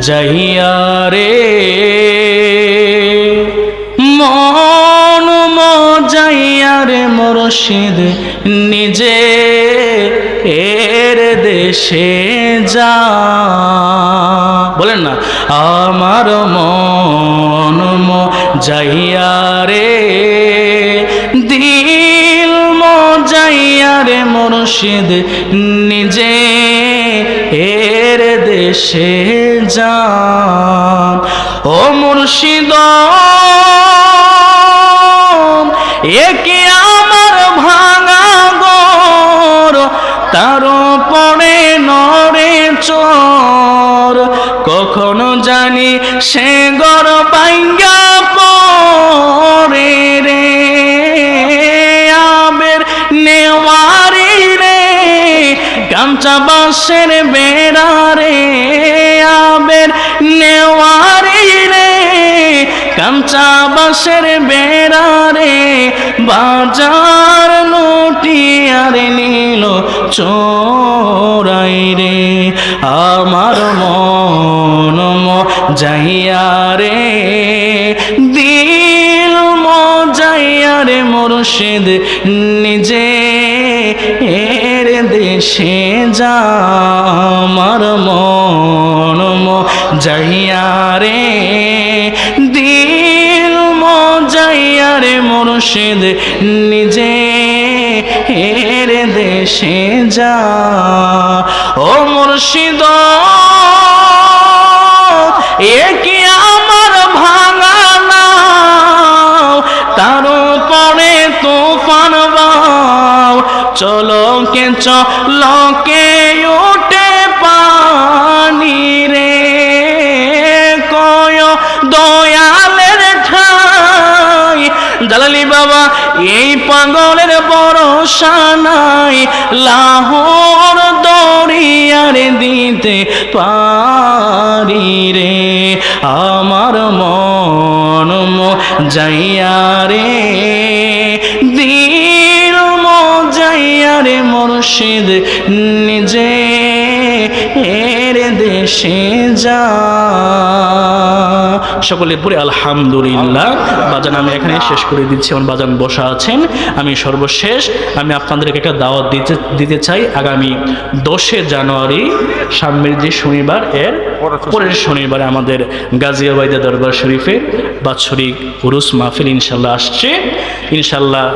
যাইয়া রে। মন মজাইয়া রে মুর্শিদ নিজে এর দেশে যা। বলেন না? আমার মন যাইয়া রে। দিল মজাইয়া রে মুর্শিদ নিজে দেশে যা ও মুর্শিদ একে আমার ভাঙা গর তার পড়ে নরে চর। কখনো জানি সে গর বাইঙ্গা পরে রে। আবের নেওয়ারি রে, গামছা বাসের বেড়া রে। কামচা বাসের বেড়া রে বাজার লুটিয়ার নীল চোরাই রে। আমার মন যাইয়া রে, দিল মজাইয়া রে মুর্শিদ নিজে। এর দেশে যা, আমার মন যাইয়া মজাইয়া রে মুর্শিদ নিজে এর দেশে যা। ও মুর্শিদ, এ কি আমার ভাঙা নাও? তার পরে তুফান বাও। চলো কে চলো কে উঠে জালালি বাবা, এই পাগলের ভরসা নাই। লাহোর দরিয়ার দিতে পারি রে, আমার মন যাইয়া রে। দিল যাইয়া রে মুর্শিদ নিজে এর দেশে যা। সকলে পরে আলহামদুলিল্লাহ। বাজান, আমি এখানে শেষ করে দিচ্ছি। আমার বাজান বসা আছেন। আমি সর্বশেষ, আমি আপনাদেরকে একটা দাওয়াত দিতে দিতে চাই। আগামী দশে জানুয়ারি, সামনের যে শনিবার, এর পরের শনিবারে আমাদের গাজিয়াবাইদা দরবার শরীফে বাৎসরিক উরুস মাহফিল ইনশাল্লাহ আসছে। ইনশাল্লাহ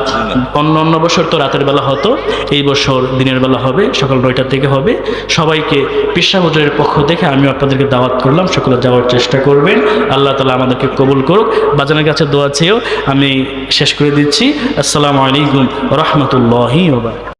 অন্য অন্য বছর তো রাতের বেলা হতো, এই বছর দিনের বেলা হবে, সকাল নয়টার থেকে হবে। সবাইকে পিসা হুজুরের পক্ষ দেখে আমি আপনাদেরকে দাওয়াত করলাম, সকলে যাওয়ার চেষ্টা করবেন। আল্লাহ তালা আমাদেরকে কবুল করুক। বাজানের কাছে দোয়া চেয়েও আমি শেষ করে দিচ্ছি। আসসালামু আলাইকুম রহমতুল্লাহি